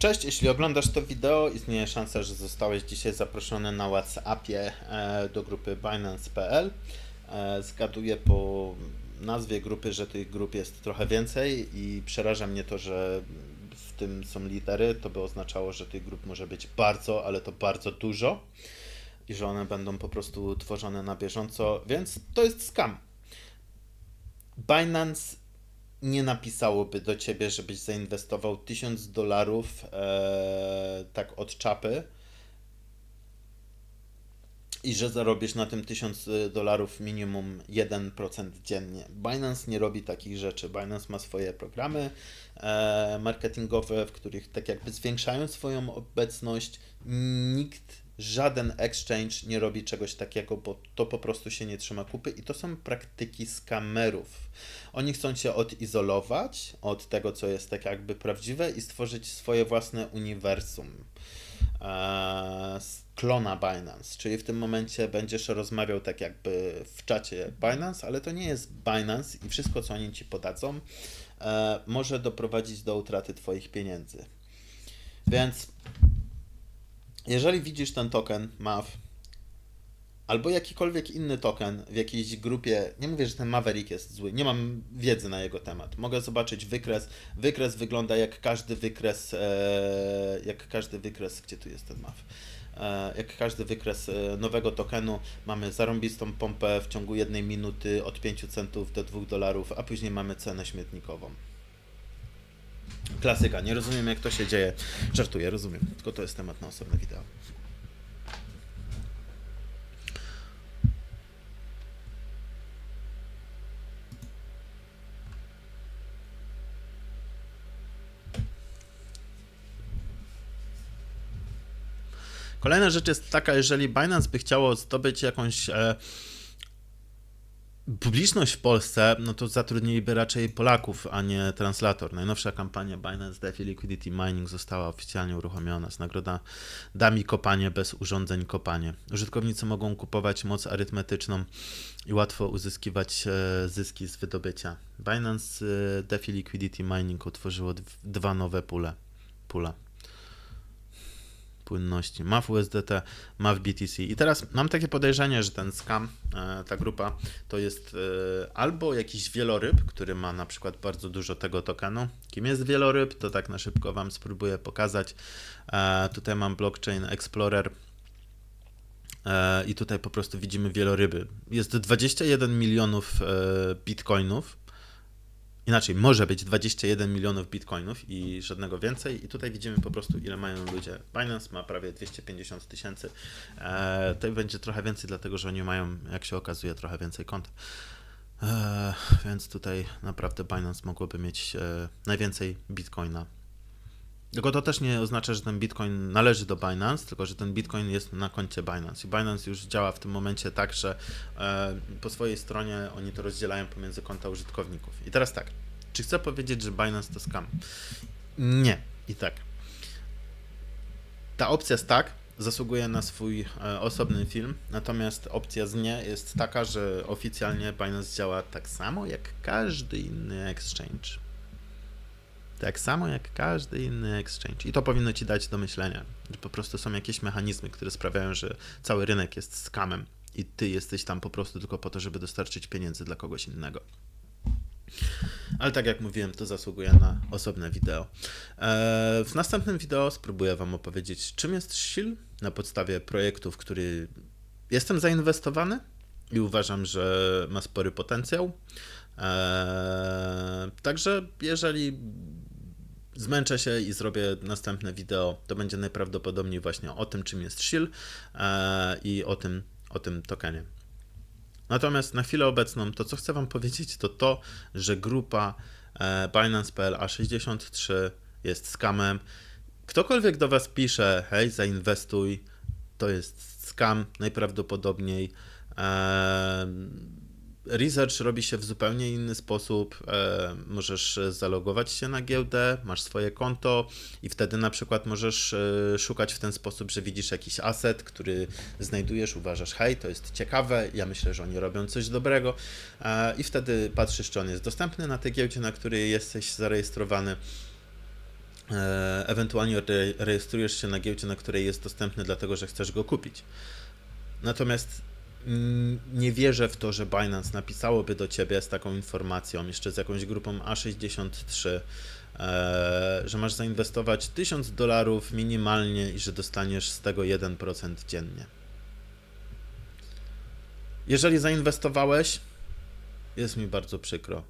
Cześć, jeśli oglądasz to wideo, istnieje szansa, że zostałeś dzisiaj zaproszony na WhatsAppie e, do grupy Binance.pl. E, Zgaduję po nazwie grupy, że tych grup jest trochę więcej i przeraża mnie to, że w tym są litery. To by oznaczało, że tych grup może być bardzo, ale to bardzo dużo i że one będą po prostu tworzone na bieżąco, więc to jest scam. Binance nie napisałoby do ciebie, żebyś zainwestował 1000 dolarów e, tak od czapy i że zarobisz na tym 1000 dolarów minimum 1% dziennie. Binance nie robi takich rzeczy. Binance ma swoje programy e, marketingowe, w których tak jakby zwiększają swoją obecność. Nikt żaden exchange nie robi czegoś takiego, bo to po prostu się nie trzyma kupy i to są praktyki skamerów. Oni chcą cię odizolować od tego, co jest tak jakby prawdziwe i stworzyć swoje własne uniwersum. Eee, klona Binance, czyli w tym momencie będziesz rozmawiał tak jakby w czacie Binance, ale to nie jest Binance i wszystko, co oni ci podadzą, e, może doprowadzić do utraty Twoich pieniędzy. Więc jeżeli widzisz ten token MAV albo jakikolwiek inny token w jakiejś grupie, nie mówię, że ten Maverick jest zły, nie mam wiedzy na jego temat. Mogę zobaczyć wykres. Wykres wygląda jak każdy wykres, e, jak każdy wykres, gdzie tu jest ten MAV? E, jak każdy wykres e, nowego tokenu, mamy zarąbistą pompę w ciągu jednej minuty od 5 centów do 2 dolarów, a później mamy cenę śmietnikową. Klasyka, nie rozumiem jak to się dzieje. Żartuję, rozumiem, tylko to jest temat na osobne wideo. Kolejna rzecz jest taka, jeżeli Binance by chciało zdobyć jakąś e, publiczność w Polsce, no to zatrudniliby raczej Polaków, a nie translator. Najnowsza kampania Binance DeFi Liquidity Mining została oficjalnie uruchomiona z nagroda Dami Kopanie bez urządzeń kopanie. Użytkownicy mogą kupować moc arytmetyczną i łatwo uzyskiwać e, zyski z wydobycia. Binance e, DeFi Liquidity Mining utworzyło dwa nowe pule. pula płynności, MAF USDT, MAF BTC. I teraz mam takie podejrzenie, że ten scam, e, ta grupa, to jest e, albo jakiś wieloryb, który ma na przykład bardzo dużo tego tokenu. Kim jest wieloryb, to tak na szybko Wam spróbuję pokazać. E, tutaj mam Blockchain Explorer. I tutaj po prostu widzimy wieloryby. Jest 21 milionów bitcoinów, Inaczej, może być 21 milionów bitcoinów i żadnego więcej. I tutaj widzimy po prostu, ile mają ludzie. Binance ma prawie 250 tysięcy. E, to będzie trochę więcej, dlatego że oni mają, jak się okazuje, trochę więcej kont. E, więc tutaj naprawdę Binance mogłoby mieć e, najwięcej bitcoina. Tylko to też nie oznacza, że ten bitcoin należy do Binance, tylko że ten bitcoin jest na koncie Binance. I Binance już działa w tym momencie tak, że e, po swojej stronie oni to rozdzielają pomiędzy konta użytkowników. I teraz tak, czy chcę powiedzieć, że Binance to scam? Nie. I tak. Ta opcja z tak zasługuje na swój e, osobny film, natomiast opcja z nie jest taka, że oficjalnie Binance działa tak samo jak każdy inny exchange. Tak samo jak każdy inny exchange. I to powinno ci dać do myślenia, że po prostu są jakieś mechanizmy, które sprawiają, że cały rynek jest skamem i ty jesteś tam po prostu tylko po to, żeby dostarczyć pieniędzy dla kogoś innego. Ale tak jak mówiłem, to zasługuje na osobne wideo. E, w następnym wideo spróbuję Wam opowiedzieć, czym jest SHIL na podstawie projektu, w który jestem zainwestowany i uważam, że ma spory potencjał. E, także jeżeli zmęczę się i zrobię następne wideo, to będzie najprawdopodobniej właśnie o tym, czym jest SHIL e, i o tym, o tym tokenie. Natomiast na chwilę obecną to, co chcę Wam powiedzieć, to to, że grupa e, Binance.pl A63 jest scamem. Ktokolwiek do Was pisze, hej, zainwestuj, to jest scam najprawdopodobniej. E, research robi się w zupełnie inny sposób. E, możesz zalogować się na giełdę, masz swoje konto i wtedy na przykład możesz e, szukać w ten sposób, że widzisz jakiś asset, który znajdujesz, uważasz, hej, to jest ciekawe, ja myślę, że oni robią coś dobrego e, i wtedy patrzysz, czy on jest dostępny na tej giełdzie, na której jesteś zarejestrowany ewentualnie re, rejestrujesz się na giełdzie, na której jest dostępny, dlatego że chcesz go kupić. Natomiast nie wierzę w to, że Binance napisałoby do ciebie z taką informacją, jeszcze z jakąś grupą A63, e, że masz zainwestować 1000 dolarów minimalnie i że dostaniesz z tego 1% dziennie. Jeżeli zainwestowałeś, jest mi bardzo przykro.